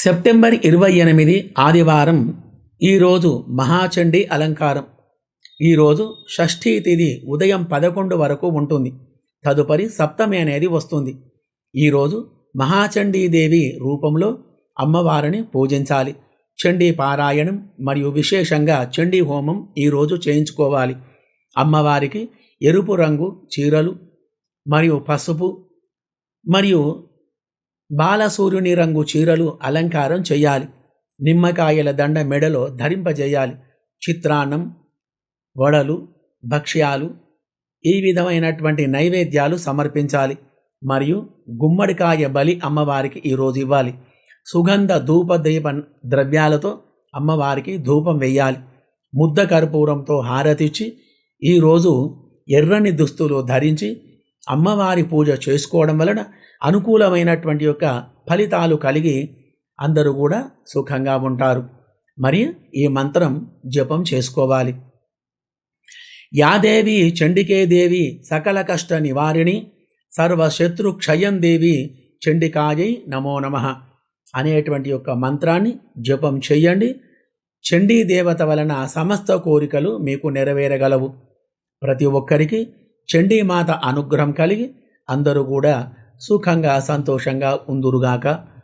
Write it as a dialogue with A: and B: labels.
A: September ఇరవై ఎనిమిది ఆదివారం ఈరోజు మహాచండీ అలంకారం. ఈరోజు షష్ఠీ తిథి ఉదయం పదకొండు వరకు ఉంటుంది. తదుపరి సప్తమి అనేది వస్తుంది. ఈరోజు మహాచండీదేవి రూపంలో అమ్మవారిని పూజించాలి. చండీ పారాయణం మరియు విశేషంగా చండీ హోమం ఈరోజు చేయించుకోవాలి. అమ్మవారికి ఎరుపు రంగు చీరలు మరియు పసుపు మరియు బాలసూర్యుని రంగు చీరలు అలంకారం చేయాలి. నిమ్మకాయల దండ మెడలో ధరింపజేయాలి. చిత్రాన్నం వడలు భక్ష్యాలు ఈ విధమైనటువంటి నైవేద్యాలు సమర్పించాలి. మరియు గుమ్మడికాయ బలి అమ్మవారికి ఈరోజు ఇవ్వాలి. సుగంధ ధూప దీప ద్రవ్యాలతో అమ్మవారికి ధూపం వేయాలి. ముద్ద కర్పూరంతో హారతిచ్చి ఈరోజు ఎర్రని దుస్తులు ధరించి అమ్మవారి పూజ చేసుకోవడం వలన అనుకూలమైనటువంటి యొక్క ఫలితాలు కలిగి అందరూ కూడా సుఖంగా ఉంటారు. మరి ఈ మంత్రం జపం చేసుకోవాలి. యాదేవి చండికే దేవి సకల కష్ట నివారిణి సర్వశత్రు క్షయం దేవి చండికాయై నమో నమ అనేటువంటి యొక్క మంత్రాన్ని జపం చెయ్యండి చండీ దేవత వలన సమస్త కోరికలు మీకు నెరవేరగలవు. ప్రతి ఒక్కరికి చండీమాత అనుగ్రహం కలిగి అందరూ కూడా సుఖంగా సంతోషంగా ఉందురుగాక.